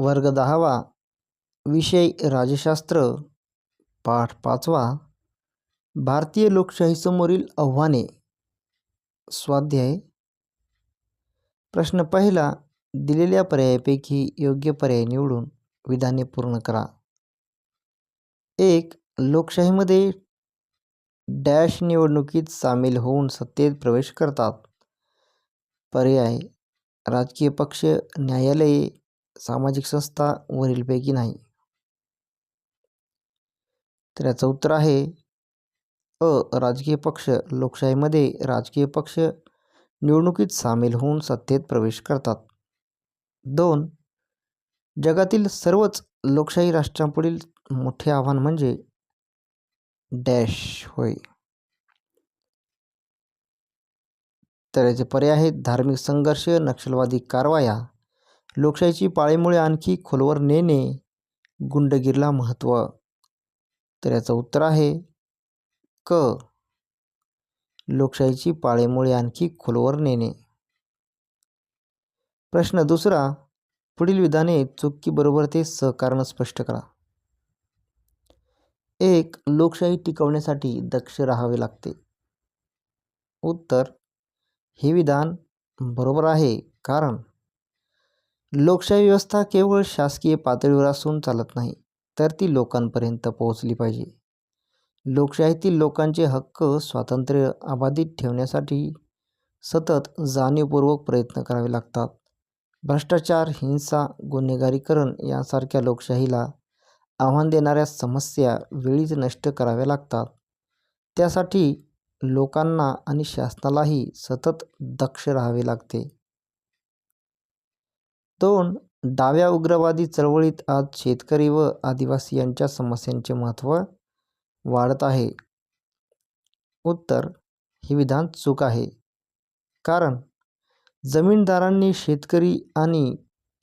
वर्ग दहावा विषय राजशास्त्र पाठ पाचवा भारतीय लोकशाहीसमोरील आव्हाने स्वाध्याय. प्रश्न पहिला दिलेल्या पर्यायापैकी योग्य पर्याय निवडून विधाने पूर्ण करा. एक लोकशाहीमध्ये डॅश निवडणुकीत सामील होऊन सत्तेत प्रवेश करतात. पर्याय राजकीय पक्ष न्यायालये सामाजिक संस्था वरीलपैकी नाही. तर याचं उत्तर आहे अ राजकीय पक्ष. लोकशाहीमध्ये राजकीय पक्ष निवडणुकीत सामील होऊन सत्तेत प्रवेश करतात. दोन जगातील सर्वच लोकशाही राष्ट्रांपुढील मोठे आव्हान म्हणजे डॅश होय. तर याचे पर्याय आहेत धार्मिक संघर्ष नक्षलवादी कारवाया लोकशाहीची पाळीमुळे आणखी खोलवर नेणे गुंडगिरीला महत्त्व. तर याचं उत्तर आहे क. लोकशाहीची पाळीमुळे आणखी खोलवर नेणे. प्रश्न दुसरा पुढील विधाने चुकीबरोबर ते सहकारण स्पष्ट करा. एक लोकशाही टिकवण्यासाठी दक्ष राहावे लागते. उत्तर हे विधान बरोबर आहे कारण लोकशाही व्यवस्था केवळ शासकीय पातळीवर असून चालत नाही तर ती लोकांपर्यंत पोहोचली पाहिजे. लोकशाहीतील लोकांचे हक्क स्वातंत्र्य अबाधित ठेवण्यासाठी सतत जाणीवपूर्वक प्रयत्न करावे लागतात. भ्रष्टाचार हिंसा गुन्हेगारीकरण यांसारख्या लोकशाहीला आव्हान देणाऱ्या समस्या वेळीच नष्ट कराव्या लागतात. त्यासाठी लोकांना आणि शासनालाही सतत दक्ष राहावे लागते. दोन डाव्या उग्रवादी चळवळीत आज शेतकरी व आदिवासी यांच्या समस्यांचे महत्त्व वाढत आहे. उत्तर हे विधान चूक आहे. कारण जमीनदारांनी शेतकरी आणि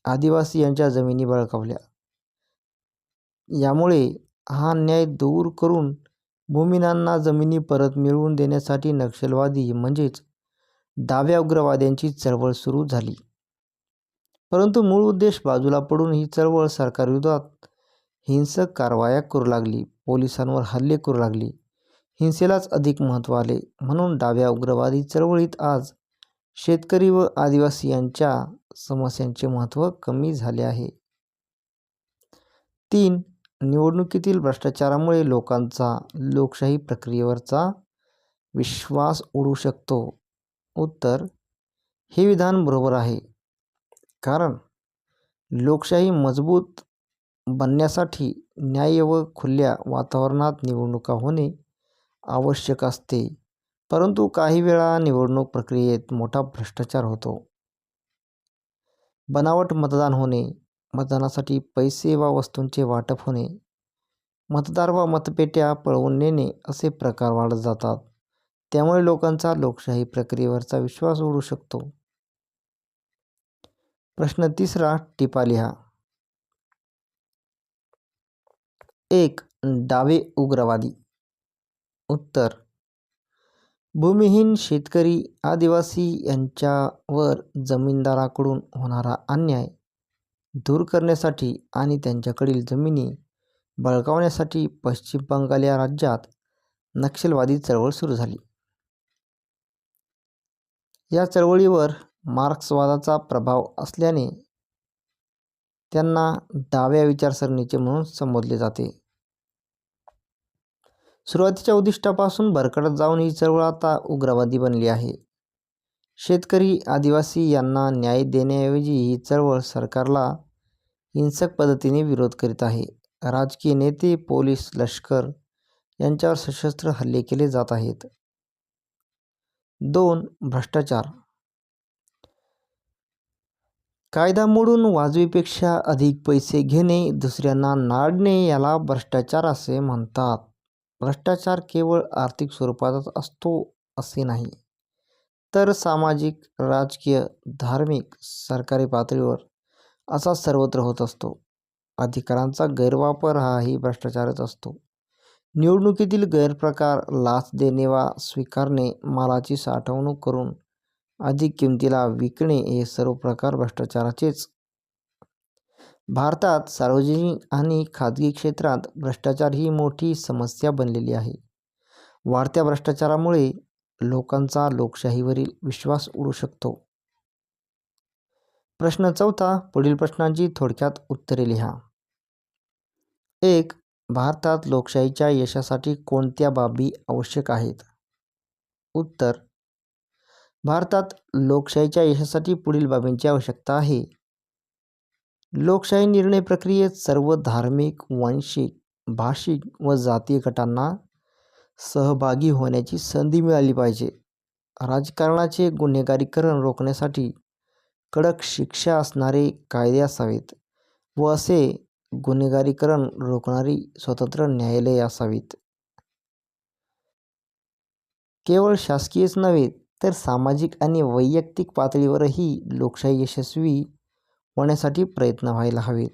आदिवासी यांच्या जमिनी बळकावल्या. यामुळे हा न्याय दूर करून भूमिनांना जमिनी परत मिळवून देण्यासाठी नक्षलवादी म्हणजेच डाव्या उग्रवाद्यांची चळवळ सुरू झाली. परंतु मूळ उद्देश बाजूला पडून ही चळवळ सरकारविरोधात हिंसक कारवाया करू लागली पोलिसांवर हल्ले करू लागली. हिंसेलाच अधिक महत्त्व आले म्हणून डाव्या उग्रवादी चळवळीत आज शेतकरी व आदिवासी यांच्या समस्यांचे महत्त्व कमी झाले आहे. तीन निवडणुकीतील भ्रष्टाचारामुळे लोकांचा लोकशाही प्रक्रियेवरचा विश्वास उडू शकतो. उत्तर हे विधान बरोबर आहे. कारण लोकशाही मजबूत बनण्यासाठी न्याय व खुल्या वातावरणात निवडणुका होणे आवश्यक असते. परंतु काही वेळा निवडणूक प्रक्रियेत मोठा भ्रष्टाचार होतो. बनावट मतदान होणे मतदानासाठी पैसे वा वस्तूंचे वाटप होणे मतदार वा मतपेट्या पळवून नेणे असे प्रकार वाढत जातात. त्यामुळे लोकांचा लोकशाही प्रक्रियेवरचा विश्वास उडू शकतो. प्रश्न तिसरा टिपा लिहा. एक डावे उग्रवादी. उत्तर भूमिहीन शेतकरी आदिवासी यांच्यावर जमीनदाराकडून होणारा अन्याय दूर करण्यासाठी आणि त्यांच्याकडील जमिनी बळकावण्यासाठी पश्चिम बंगाल या राज्यात नक्षलवादी चळवळ सुरू झाली. या चळवळीवर मार्क्सवादाचा प्रभाव असल्याने त्यांना डाव्या विचारसरणीचे म्हणून संबोधले जाते. सुरुवातीच्या उद्दिष्टापासून भरकटत जाऊन ही चळवळ आता उग्रवादी बनली आहे. शेतकरी आदिवासी यांना न्याय देण्याऐवजी ही चळवळ सरकारला हिंसक पद्धतीने विरोध करीत आहे. राजकीय नेते पोलीस लष्कर यांच्यावर सशस्त्र हल्ले केले जात आहेत. दोन भ्रष्टाचार कायदा मोडून वाजवीपेक्षा अधिक पैसे घेणे दुसऱ्यांना नाडणे याला भ्रष्टाचार असे म्हणतात. भ्रष्टाचार केवळ आर्थिक स्वरूपातच असतो असे नाही तर सामाजिक राजकीय धार्मिक सरकारी पातळीवर असा सर्वत्र होत असतो. अधिकारांचा गैरवापर हाही भ्रष्टाचारच असतो. निवडणुकीतील गैरप्रकार लाच देणे वा स्वीकारणे मालाची साठवणूक करून अधिक किमतीला विकणे हे सर्व प्रकार भ्रष्टाचाराचेच. भारतात सार्वजनिक आणि खाजगी क्षेत्रात भ्रष्टाचार ही मोठी समस्या बनलेली आहे. वाढत्या भ्रष्टाचारामुळे लोकांचा लोकशाहीवरील विश्वास उडू शकतो. प्रश्न चौथा पुढील प्रश्नांची थोडक्यात उत्तरे लिहा. एक भारतात लोकशाहीच्या यशासाठी कोणत्या बाबी आवश्यक आहेत? उत्तर भारतात लोकशाहीच्या यशासाठी पुढील बाबींची आवश्यकता आहे. लोकशाही निर्णय प्रक्रियेत सर्व धार्मिक वांशिक भाषिक व जातीय गटांना सहभागी होण्याची संधी मिळाली पाहिजे. राजकारणाचे गुन्हेगारीकरण रोखण्यासाठी कडक शिक्षा असणारे कायदे असावेत व असे गुन्हेगारीकरण रोखणारी स्वतंत्र न्यायालये असावीत. केवळ शासकीयच नव्हे तर सामाजिक आणि वैयक्तिक पातळीवरही लोकशाही यशस्वी होण्यासाठी प्रयत्न व्हायला हवेत.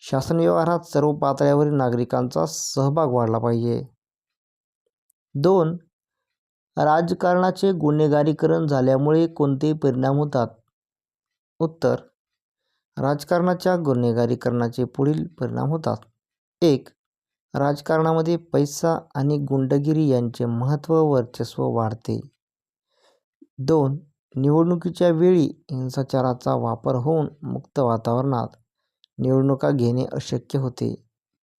शासन व्यवहारात सर्व पातळ्यावरील नागरिकांचा सहभाग वाढला पाहिजे. दोन राजकारणाचे गुन्हेगारीकरण झाल्यामुळे कोणते परिणाम होतात? उत्तर राजकारणाच्या गुन्हेगारीकरणाचे पुढील परिणाम होतात. एक राजकारणामध्ये पैसा आणि गुंडगिरी यांचे महत्त्व वर्चस्व वाढते. दोन निवडणुकीच्या वेळी हिंसाचाराचा वापर होऊन मुक्त वातावरणात निवडणुका घेणे अशक्य होते.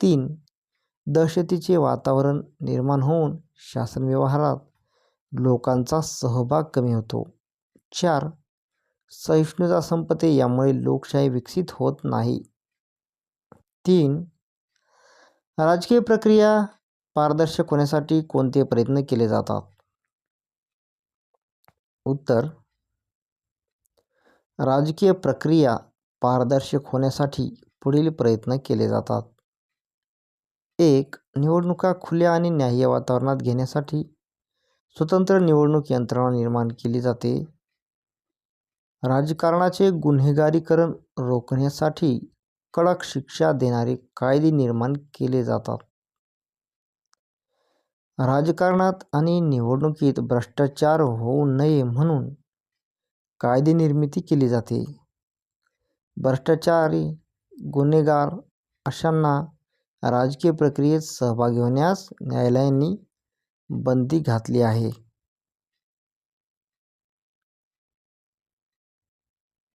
तीन दहशतीचे वातावरण निर्माण होऊन शासन व्यवहारात लोकांचा सहभाग कमी होतो. चार सहिष्णुता संपते यामुळे लोकशाही विकसित होत नाही. तीन राजकीय प्रक्रिया पारदर्शक होण्यासाठी कोणते प्रयत्न केले जातात? उत्तर. राजकीय प्रक्रिया पारदर्शक होण्यासाठी पुढील प्रयत्न केले जातात. एक निवडणुका खुल्या आणि न्याय्य वातावरणात घेण्यासाठी स्वतंत्र निवडणूक यंत्रणा निर्माण केली जाते. राजकारणाचे गुन्हेगारीकरण रोखण्यासाठी कडक शिक्षा देणारे कायदे निर्माण केले जातात. राजकारणात आणि निवडणुकीत भ्रष्टाचार होऊ नये म्हणून कायदे निर्मिती केली जाते. भ्रष्टाचारी गुन्हेगार अशांना राजकीय प्रक्रियेत सहभागी होण्यास न्यायालयांनी बंदी घातली आहे.